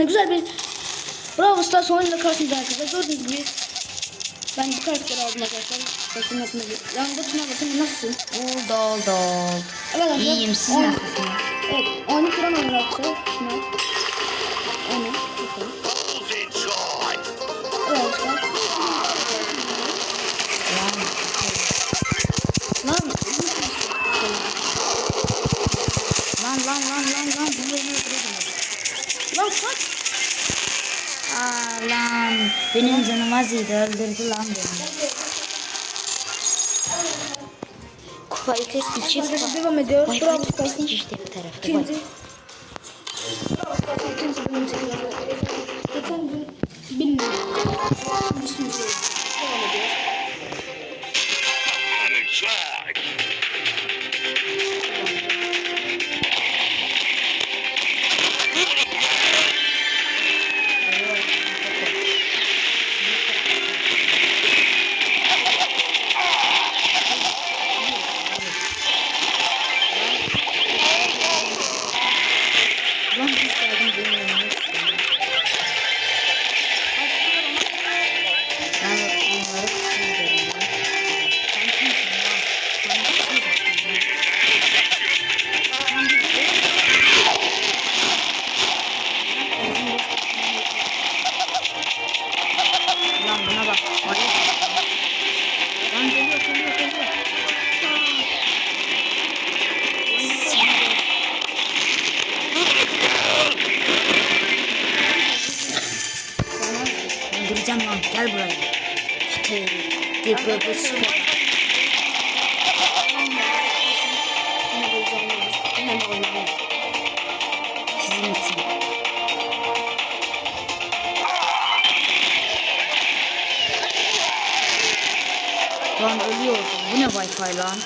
serisinde güzel bir Bravo Stars oyunuyla karşınızda arkadaşlar. Gördüğünüz gibi ben bu karakteri aldım arkadaşlar. Bakın bakın. Yanında şuna bakın nasılsın? Oldu oldu. Evet arkadaşlar. İyiyim siz nasılsınız? Evet. Oyunu kuramadım arkadaşlar. Benim canım az iyiydi öldürdü lan beni. Kupa iki için Arkadaşlar devam ediyor. Bravo Stars'ın işte bir tarafta. ikinci. İkinci. Geçen gün bilmiyorum. Mi oynayalım? Sizin için. Lan ölüyordum. Bu ne wifi? Lan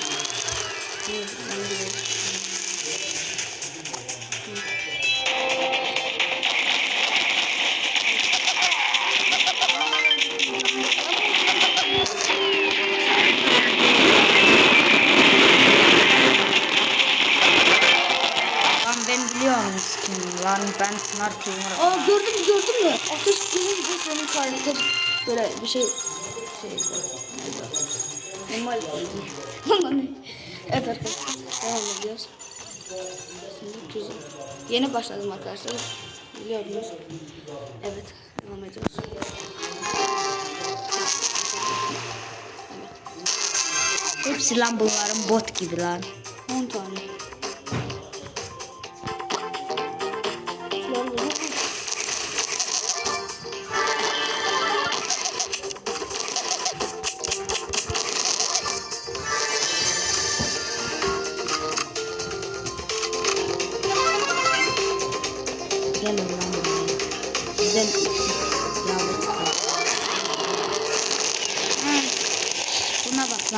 bir şey şey Normal? Evet arkadaşlar devam ediyoruz. Şimdi güzel. Yeni başladım arkadaşlar. Biliyordunuz. Evet devam ediyoruz. Hepsi lan bunların bot gibi lan.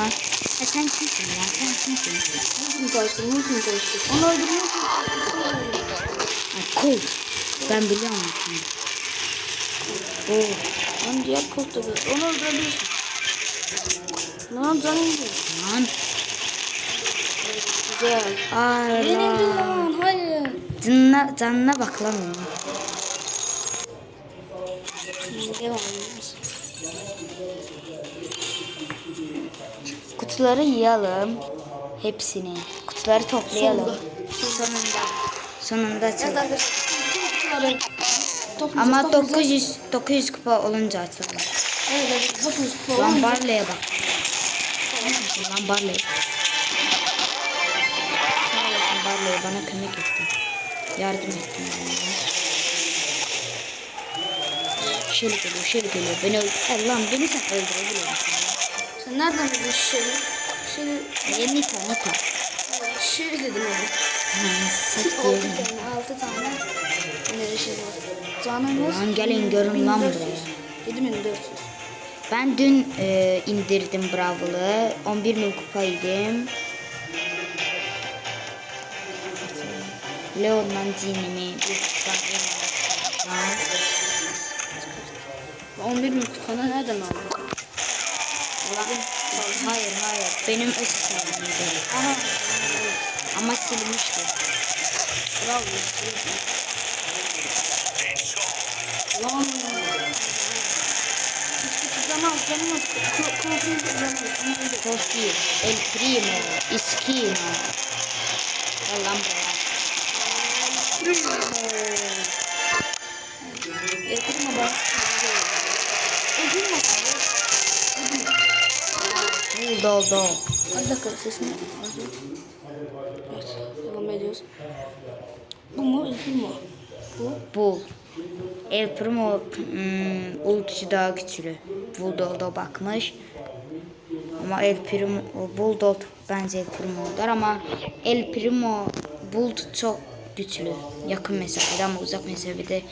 Lan. E sen kimsin lan? Sen kimsin? Nasıl karıştı? Nasıl karıştı? Onu Ha, kol. Ben biliyorum şimdi. Oo. Lan diğer da böyle. Onu öldürebilirsin. Lan canım gidiyor. Lan. Güzel. Ay lan. Hayır. Canına, canına bak lan. Şimdi devam Kutuları yiyelim. Hepsini. Kutuları toplayalım. Sonunda. Sonunda açalım. toplayacağız, Ama toplayacağız. 900 900 kupa olunca açalım. Evet evet. 900 kupa Lan olunca- Barley'e bak. Lan Barley. Sağ olasın Barley bana kömek etti. Yardım ettin bana. Şöyle geliyor, şöyle geliyor. Beni öldür. Allah'ım beni sen öldürebiliyor musun? Nereden şu şeyi? Şeyi, ya? Nita, Nita. şey dedim 6 diyelim. tane, 6 tane. Ne şey var. Canımız. Lan gelin görün lan 1400. buraya. 7400. Ben dün e, indirdim Bravıl'ı. 11 bin kupaydım. Leon'dan Jean'imi bir kupa var. 11 bin kupana nereden aldın? Allah'ım. Hayır hayır. Benim eski hesabımdı. Aha. Ama silmişti. Bravo. Lan. Così, è il primo, ischino. All'ambra. Il primo. Buldodo. Hadi dakika sesini. Evet. Devam ediyoruz. Bu mu? Bu mu? Bu. Bul. El Primo hmm, ultisi daha güçlü. Bulldog'a bakmış. Ama El Primo, Bulldog bence El Primo'dur ama El Primo Bulldog çok güçlü. Yakın mesafede ama uzak mesafede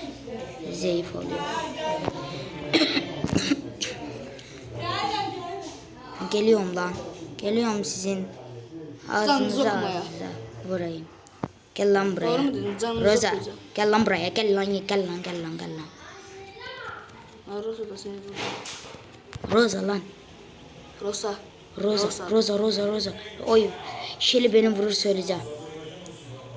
zayıf oluyor. Geliyorum lan. Geliyorum sizin ağzınıza ağzınıza vurayım. Gel lan buraya. Doğru mu dedim? Canınızı Roza. okuyacağım. Gel lan buraya. Gel lan gel lan gel lan gel lan. Rosa da seni vurdu. Roza lan. Rosa. Roza, Rosa. Roza, Roza, Rosa. Oy, Şeli beni vurur söyleyeceğim.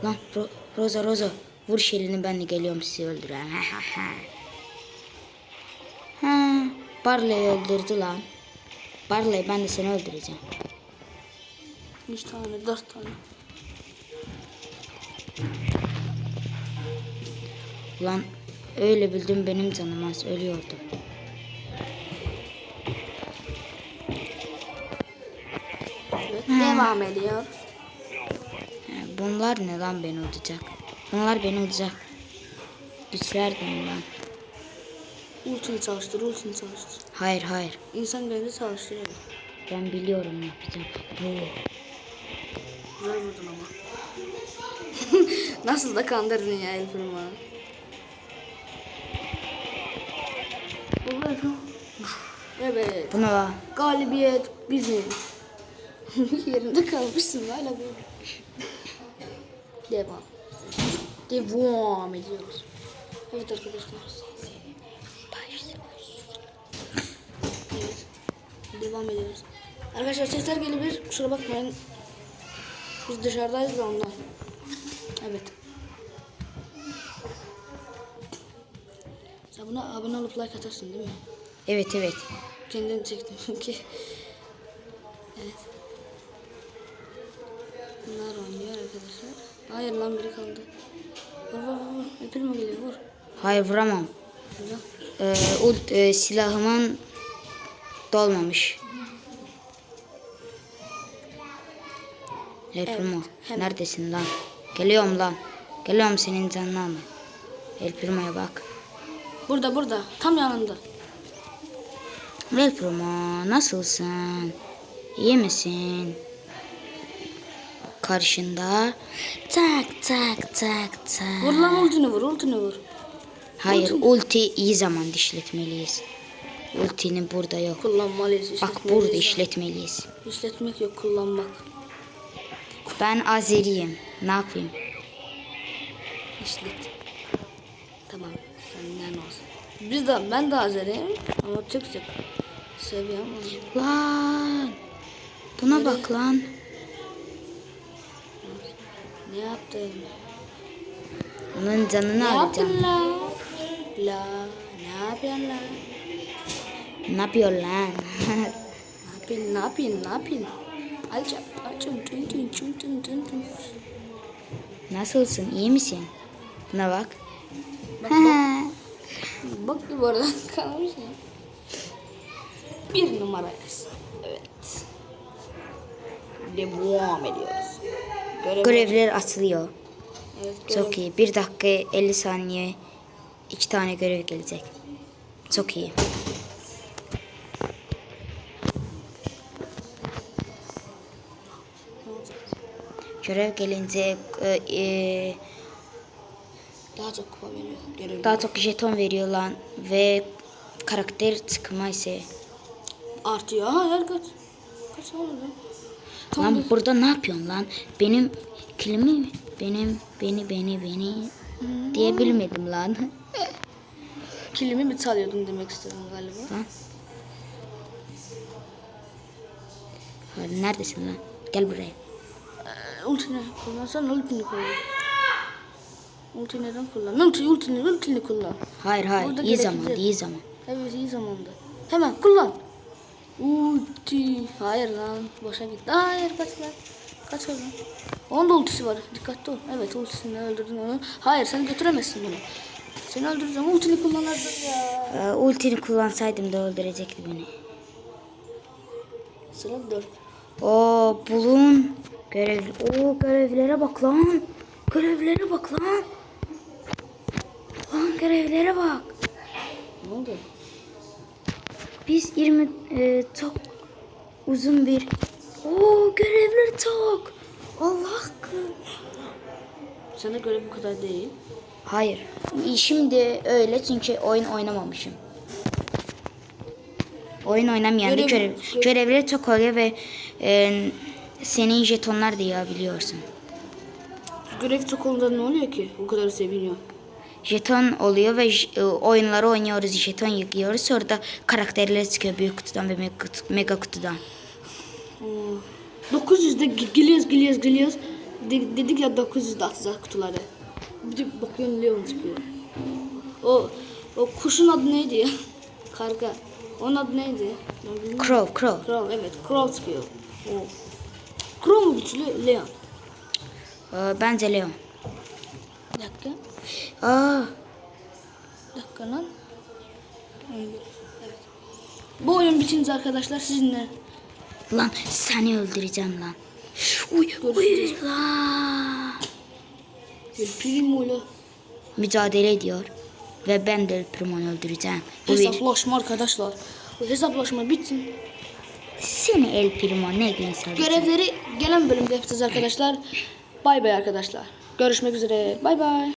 Lan Ro- Roza, Roza. Vur Şeli'ni ben de geliyorum sizi öldüren. Ha ha ha. Ha, Barley'i öldürdü lan. Barley ben de seni öldüreceğim. Üç tane, dört tane. Lan öyle bildim benim canım az ölüyordum. Evet. Devam ediyor. Ha, Bunlar ne lan beni öldürecek? Bunlar beni. Güçler beni lan. Ultini çalıştır, ultini çalıştır. Hayır hayır. İnsan kendi çalıştırıyor. Ben biliyorum ne yapacağım. Bu. Güzel vurdun ama. Nasıl da kandırdın ya El Primo. Evet. Bu ne? Galibiyet bizim. Yerinde kalmışsın hala bu. Devam. Devam ediyoruz. Evet arkadaşlar. Evet. Devam ediyoruz. Arkadaşlar sesler gelebilir. Kusura bakmayın. Biz dışarıdayız da ondan. Evet. Sen buna abone olup like atarsın değil mi? Evet evet. Kendini çektim çünkü. Evet. Bunlar oynuyor arkadaşlar. Hayır lan biri kaldı. Vur vur vur. Öpül mü geliyor? Vur. Hayır vuramam. Ee, ult, e, silahımın dolmamış. El Primo, hemen. neredesin lan? Geliyorum lan. Geliyorum senin canını almaya. El Primo'ya bak. Burada burada. Tam yanında. El Primo nasılsın? İyi misin? Karşında tak tak tak tak. Vur lan ultini vur. Ultini vur. Hayır ulti iyi zaman işletmeliyiz. Ultinin burada yok. Kullanmalıyız. Bak burada işletmeliyiz. İşletmek yok kullanmak. Ben Azeriyim. Ne yapayım? İşlet. Tamam. Senden olsun. Biz de ben de Azeriyim ama Türkçe seviyorum onu. Lan. Buna bak lan. Ne yaptın? Onun canını Ne alacağım. yaptın la? La ne yapıyorsun la? Ne yapıyor lan? Ne yapayım, ne yapayım, ne yapayım? Alacağım, alacağım. Tün tün tün tün tün tün. Nasılsın? İyi misin? Buna bak. Bak bak. Bak oradan kalmış ya. Bir numarayız. Evet. Devam ediyoruz. Görev. Görevler açılıyor. Evet, görev. Çok iyi. Bir dakika 50 saniye iki tane görev gelecek. Çok iyi. Görev gelince e, e, Daha çok kupa veriyor. Görev. daha çok jeton veriyor lan ve karakter çıkma ise. Artıyor. Ha her kaç. Kaç oldu? Tam Lan bir- burada ne yapıyorsun lan? Benim kilimi benim beni beni beni diye bilmedim lan. kilimi mi çalıyordun demek istedim galiba. Lan. Neredesin lan? Gel buraya. Ultini kullansan ultini kullan. Ulti neden kullan? Ulti, ultini, ultini kullan. Hayır hayır Burada iyi zaman iyi zaman. Evet iyi zamanda. Hemen kullan. Ulti. Hayır lan. Boşa gitti. Hayır kaç lan. Kaç oradan. Onun da ultisi var. Dikkatli ol. Evet ultisini öldürdün onu. Hayır sen götüremezsin bunu. Seni öldüreceğim. Ultini kullanırdın ya. Ee, ultini kullansaydım da öldürecekti beni. Sıra 4. Oo bulun. Görev. Oo görevlere bak lan. Görevlere bak lan. Lan görevlere bak. Ne oldu? Biz 20 e, çok uzun bir Oo görevler çok. Allah hakkı. Sana göre bu kadar değil. Hayır. Şimdi öyle çünkü oyun oynamamışım. Oyun oynamayan bir Görev- görev, görev- görevleri çok oluyor ve e, senin jetonlar da yiyebiliyorsun. Görev çok olunca ne oluyor ki? O kadar seviniyor. Jeton oluyor ve e, oyunları oynuyoruz, jeton yıkıyoruz. Sonra da karakterler çıkıyor büyük kutudan ve mega, kutu- mega kutudan. 900'de gi- geliyoruz geliyoruz geliyoruz. De- dedik ya 900'de atacağız kutuları. Bir de bakıyorum Leon çıkıyor. O o kuşun adı neydi ya? Karga. Onun adı neydi? Crow, Crow. Crow evet. Crow çıkıyor. O. Crow mu güçlü? Leon. Ee, bence Leon. Bir dakika. Aa, Bir dakika lan. Evet. Bu oyun bitince arkadaşlar sizinle lan seni öldüreceğim lan. Uy, uy lan. Primo'yla Mücadele ediyor. Ve ben de Primo'nu öldüreceğim. Hesaplaşma arkadaşlar. Bu hesaplaşma bitsin. Seni El Primo ne gün söyleyeceğim. Görevleri gelen bölümde yapacağız arkadaşlar. Bay bay arkadaşlar. Görüşmek üzere. Bay bay.